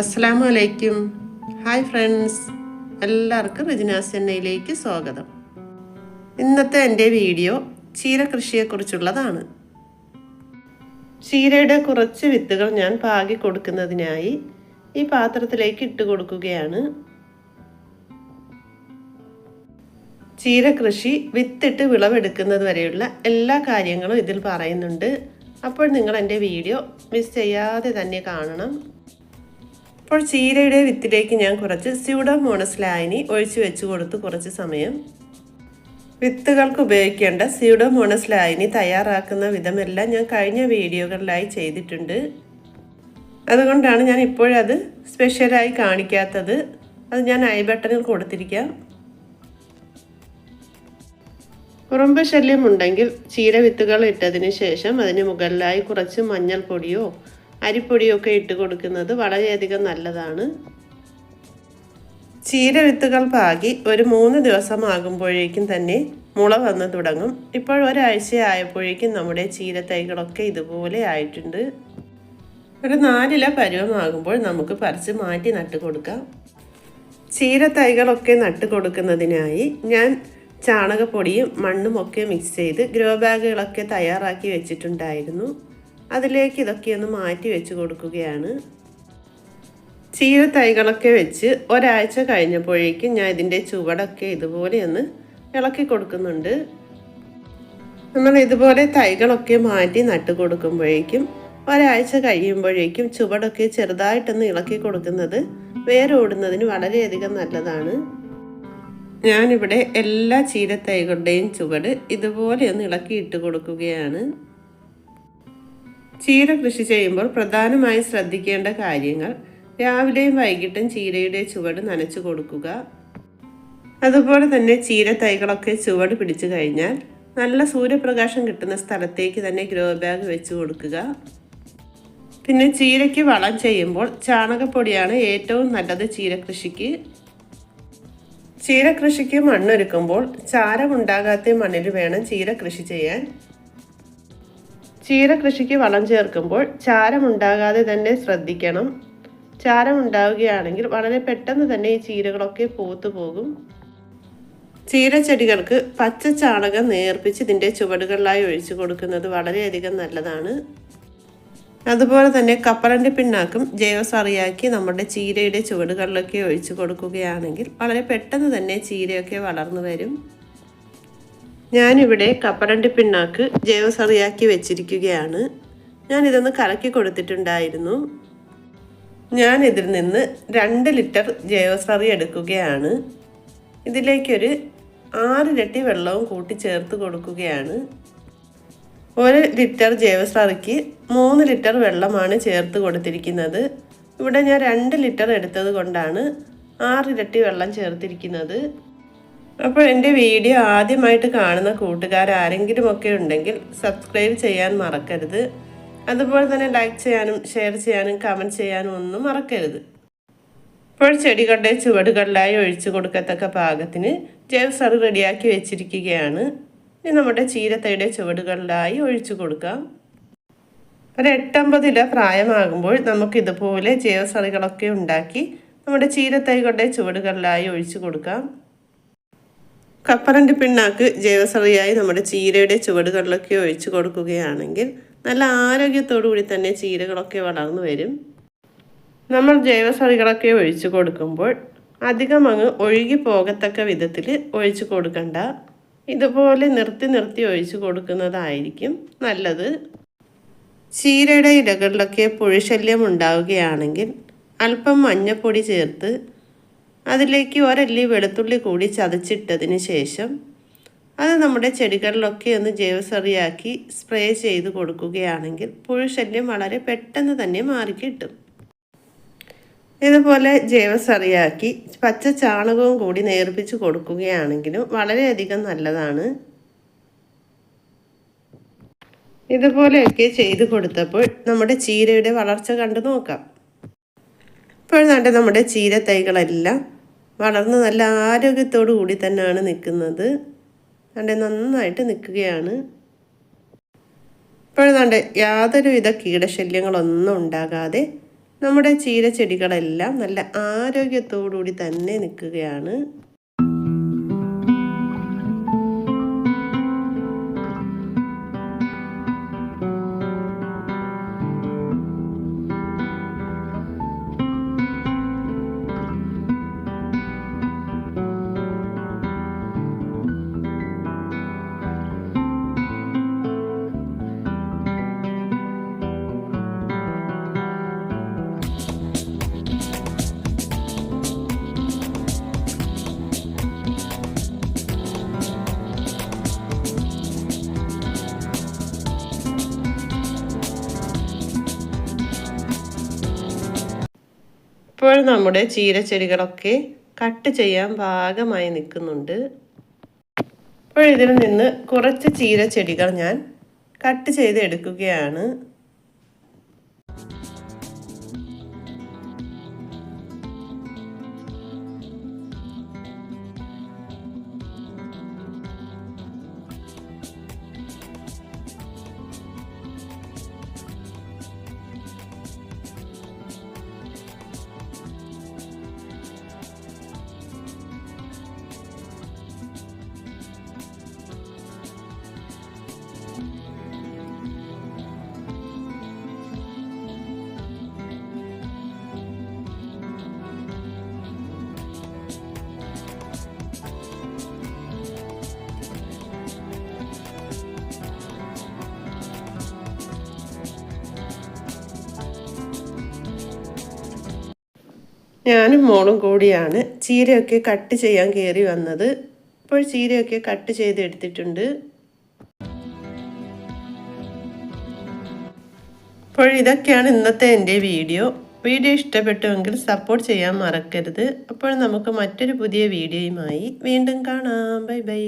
അസ്സലാമു വലൈക്കും hi friends. എല്ലാവർക്കും റിജിനാസ് എണ്ണയിലേക്ക് സ്വാഗതം. ഇന്നത്തെ എന്റെ വീഡിയോ ചീര കൃഷിയെക്കുറിച്ചുള്ളതാണ് ചീരയുടെ കുറച്ച് വിത്തുകൾ ഞാൻ പാകി കൊടുക്കുന്നതിനായി ഈ പാത്രത്തിലേക്ക് ഇട്ട് കൊടുക്കുകയാണ്. ചീര കൃഷി വിത്തിട്ട് വിളവെടുക്കുന്നത് വരെയുള്ള എല്ലാ കാര്യങ്ങളും ഇതിൽ പറയുന്നുണ്ട്. അപ്പോൾ നിങ്ങൾ എന്റെ വീഡിയോ മിസ് ചെയ്യാതെ തന്നെ കാണണം. അപ്പോൾ ചീരയുടെ വിത്തിലേക്ക് ഞാൻ കുറച്ച് സ്യൂഡോമോണസ് ലായനി ഒഴിച്ചു വെച്ച് കൊടുത്ത് കുറച്ച് സമയം. വിത്തുകൾക്ക് ഉപയോഗിക്കേണ്ട സ്യൂഡോമോണസ് ലായനി തയ്യാറാക്കുന്ന വിധമെല്ലാം ഞാൻ കഴിഞ്ഞ വീഡിയോകളിലായി ചെയ്തിട്ടുണ്ട്. അതുകൊണ്ടാണ് ഞാൻ ഇപ്പോഴത് സ്പെഷ്യലായി കാണിക്കാത്തത്. അത് ഞാൻ ഐ ബട്ടണിൽ കൊടുത്തിരിക്കാം. ഉറുമ്പ് ശല്യം ഉണ്ടെങ്കിൽ ചീര വിത്തുകൾ ഇട്ടതിന് ശേഷം അതിന് മുകളിലായി കുറച്ച് മഞ്ഞൾപ്പൊടിയോ അരിപ്പൊടിയോ ഒക്കെ ഇട്ട് കൊടുക്കുന്നത് വളരെയധികം നല്ലതാണ്. ചീര വിത്തുകൾ പാകി ഒരു മൂന്ന് ദിവസമാകുമ്പോഴേക്കും തന്നെ മുള വന്ന് തുടങ്ങും. ഇപ്പോൾ ഒരാഴ്ച ആയപ്പോഴേക്കും നമ്മുടെ ചീര തൈകളൊക്കെ ഇതുപോലെ ആയിട്ടുണ്ട്. ഒരു നാലില പരുവമാകുമ്പോൾ നമുക്ക് പറിച്ച് മാറ്റി നട്ട് കൊടുക്കാം. ചീര തൈകളൊക്കെ നട്ട് കൊടുക്കുന്നതിനായി ഞാൻ ചാണകപ്പൊടിയും മണ്ണുമൊക്കെ മിക്സ് ചെയ്ത് ഗ്രോ ബാഗുകളൊക്കെ തയ്യാറാക്കി വെച്ചിട്ടുണ്ടായിരുന്നു. അതിലേക്ക് ഇതൊക്കെ ഒന്ന് മാറ്റി വെച്ച് കൊടുക്കുകയാണ്. ചീര തൈകളൊക്കെ വെച്ച് ഒരാഴ്ച കഴിഞ്ഞപ്പോഴേക്കും ഞാൻ ഇതിന്റെ ചുവടൊക്കെ ഇതുപോലെ ഒന്ന് ഇളക്കി കൊടുക്കുന്നുണ്ട്. നമ്മൾ ഇതുപോലെ തൈകളൊക്കെ മാറ്റി നട്ട് കൊടുക്കുമ്പോഴേക്കും ഒരാഴ്ച കഴിയുമ്പോഴേക്കും ചുവടൊക്കെ ചെറുതായിട്ടൊന്ന് ഇളക്കി കൊടുക്കുന്നത് വേരോടുന്നതിന് വളരെയധികം നല്ലതാണ്. ഞാനിവിടെ എല്ലാ ചീരത്തൈകളുടെയും ചുവട് ഇതുപോലെ ഒന്ന് ഇളക്കി ഇട്ട് കൊടുക്കുകയാണ്. ചീര കൃഷി ചെയ്യുമ്പോൾ പ്രധാനമായും ശ്രദ്ധിക്കേണ്ട കാര്യങ്ങൾ രാവിലെയും വൈകിട്ടും ചീരയുടെ ചുവട് നനച്ചു കൊടുക്കുക. അതുപോലെ തന്നെ ചീര തൈകളൊക്കെ ചുവട് പിടിച്ചു കഴിഞ്ഞാൽ നല്ല സൂര്യപ്രകാശം കിട്ടുന്ന സ്ഥലത്തേക്ക് തന്നെ ഗ്രോ ബാഗ് വെച്ച് കൊടുക്കുക. പിന്നെ ചീരയ്ക്ക് വളം ചെയ്യുമ്പോൾ ചാണകപ്പൊടിയാണ് ഏറ്റവും നല്ലത് ചീര കൃഷിക്ക്. ചീര കൃഷിക്ക് മണ്ണൊരുക്കുമ്പോൾ ചാരമുണ്ടാകാത്ത മണ്ണിൽ വേണം ചീര കൃഷി ചെയ്യാൻ. ചീര കൃഷിക്ക് വളം ചേർക്കുമ്പോൾ ചാരമുണ്ടാകാതെ തന്നെ ശ്രദ്ധിക്കണം. ചാരമുണ്ടാവുകയാണെങ്കിൽ വളരെ പെട്ടെന്ന് തന്നെ ഈ ചീരകളൊക്കെ പൂത്തു പോകും. ചീരച്ചെടികൾക്ക് പച്ച ചാണകം നേർപ്പിച്ച് ഇതിന്റെ ചുവടുകളിലായി ഒഴിച്ചു കൊടുക്കുന്നത് വളരെയധികം നല്ലതാണ്. അതുപോലെ തന്നെ കപ്പലണ്ടി പിണ്ണാക്കും ജൈവസറിയാക്കി നമ്മുടെ ചീരയുടെ ചുവടുകളിലൊക്കെ ഒഴിച്ചു കൊടുക്കുകയാണെങ്കിൽ വളരെ പെട്ടെന്ന് തന്നെ ചീരയൊക്കെ വളർന്നു വരും. ഞാനിവിടെ കപ്പരണ്ടി പിണ്ണാക്ക് ജൈവസറിയാക്കി വെച്ചിരിക്കുകയാണ്. ഞാൻ ഇതൊന്ന് കലക്കി കൊടുത്തിട്ടുണ്ടായിരുന്നു. ഞാൻ ഇതിൽ നിന്ന് രണ്ട് ലിറ്റർ ജൈവസറി എടുക്കുകയാണ്. ഇതിലേക്കൊരു ആറിരട്ടി വെള്ളവും കൂട്ടി ചേർത്ത് കൊടുക്കുകയാണ്. ഒരു ലിറ്റർ ജൈവസറിക്ക് മൂന്ന് ലിറ്റർ വെള്ളമാണ് ചേർത്ത് കൊടുത്തിരിക്കുന്നത്. ഇവിടെ ഞാൻ രണ്ട് ലിറ്റർ എടുത്തത് കൊണ്ടാണ് ആറിരട്ടി വെള്ളം ചേർത്തിരിക്കുന്നത്. അപ്പോൾ എന്റെ വീഡിയോ ആദ്യമായിട്ട് കാണുന്ന കൂട്ടുകാർ ആരെങ്കിലും ഒക്കെ ഉണ്ടെങ്കിൽ സബ്സ്ക്രൈബ് ചെയ്യാൻ മറക്കരുത്. അതുപോലെ തന്നെ ലൈക്ക് ചെയ്യാനും ഷെയർ ചെയ്യാനും കമന്റ് ചെയ്യാനും ഒന്നും മറക്കരുത്. ഇപ്പോൾ ചെടികളുടെ ചുവടുകളിലായി ഒഴിച്ചു കൊടുക്കത്തക്ക പാകത്തിന് ജൈവസറി റെഡിയാക്കി വെച്ചിരിക്കുകയാണ്. ഇനി നമ്മുടെ ചീരത്തയുടെ ചുവടുകളിലായി ഒഴിച്ചു കൊടുക്കാം. ഒരു എട്ടമ്പത് ഇല പ്രായമാകുമ്പോൾ നമുക്കിതുപോലെ ജൈവസറികളൊക്കെ ഉണ്ടാക്കി നമ്മുടെ ചീരത്തൈകളുടെ ചുവടുകളിലായി ഒഴിച്ചു കൊടുക്കാം. കപ്പറന്റെ പിണ്ണാക്ക് ജൈവസറിയായി നമ്മുടെ ചീരയുടെ ചുവടുകളിലൊക്കെ ഒഴിച്ചു കൊടുക്കുകയാണെങ്കിൽ നല്ല ആരോഗ്യത്തോടു കൂടി തന്നെ ചീരകളൊക്കെ വളർന്നു വരും. നമ്മൾ ജൈവസറികളൊക്കെ ഒഴിച്ചു കൊടുക്കുമ്പോൾ അധികം അങ്ങ് ഒഴുകി പോകത്തക്ക വിധത്തിൽ ഒഴിച്ചു കൊടുക്കണ്ട. ഇതുപോലെ നിർത്തി നിർത്തി ഒഴിച്ചു കൊടുക്കുന്നതായിരിക്കും നല്ലത്. ചീരയുടെ ഇലകളിലൊക്കെ പുഴുശല്യം ഉണ്ടാവുകയാണെങ്കിൽ അല്പം മഞ്ഞപ്പൊടി ചേർത്ത് അതിലേക്ക് ഒരല്ലി വെളുത്തുള്ളി കൂടി ചതച്ചിട്ടതിന് ശേഷം അത് നമ്മുടെ ചെടികളിലൊക്കെ ഒന്ന് ജൈവസറിയാക്കി സ്പ്രേ ചെയ്ത് കൊടുക്കുകയാണെങ്കിൽ പുഴുശല്യം വളരെ പെട്ടെന്ന് തന്നെ മാറിക്കിട്ടും ഇതുപോലെ ജൈവസറിയാക്കി പച്ച ചാണകവും കൂടി നേർപ്പിച്ച് കൊടുക്കുകയാണെങ്കിലും വളരെയധികം നല്ലതാണ്. ഇതുപോലെയൊക്കെ ചെയ്ത് കൊടുത്തപ്പോൾ നമ്മുടെ ചീരയുടെ വളർച്ച കണ്ടു നോക്കാം. ഇപ്പോൾ നട്ട് നമ്മുടെ ചീര തൈകളെല്ലാം വളർന്ന് നല്ല ആരോഗ്യത്തോടു കൂടി തന്നെയാണ് നിൽക്കുന്നത്. കണ്ട് നന്നായിട്ട് നിൽക്കുകയാണ്. ഇപ്പോഴാണ്ട് യാതൊരുവിധ കീടശല്യങ്ങളൊന്നും ഉണ്ടാകാതെ നമ്മുടെ ചീര ചെടികളെല്ലാം നല്ല ആരോഗ്യത്തോടുകൂടി തന്നെ നിൽക്കുകയാണ്. ഇപ്പോൾ നമ്മുടെ ചീരച്ചെടികളൊക്കെ കട്ട് ചെയ്യാൻ പാകമായി നിൽക്കുന്നുണ്ട്. ഇപ്പോഴിതിൽ നിന്ന് കുറച്ച് ചീരച്ചെടികൾ ഞാൻ കട്ട് ചെയ്ത് എടുക്കുകയാണ് ഞാനും മോളും കൂടിയാണ് ചീരയൊക്കെ കട്ട് ചെയ്യാൻ കയറി വന്നത്. ഇപ്പോൾ ചീരയൊക്കെ കട്ട് ചെയ്ത് എടുത്തിട്ടുണ്ട്. അപ്പോൾ ഇതൊക്കെയാണ് ഇന്നത്തെ എന്റെ വീഡിയോ. വീഡിയോ ഇഷ്ടപ്പെട്ടുവെങ്കിൽ സപ്പോർട്ട് ചെയ്യാൻ മറക്കരുത്. അപ്പോൾ നമുക്ക് മറ്റൊരു പുതിയ വീഡിയോയുമായി വീണ്ടും കാണാം. Bye bye.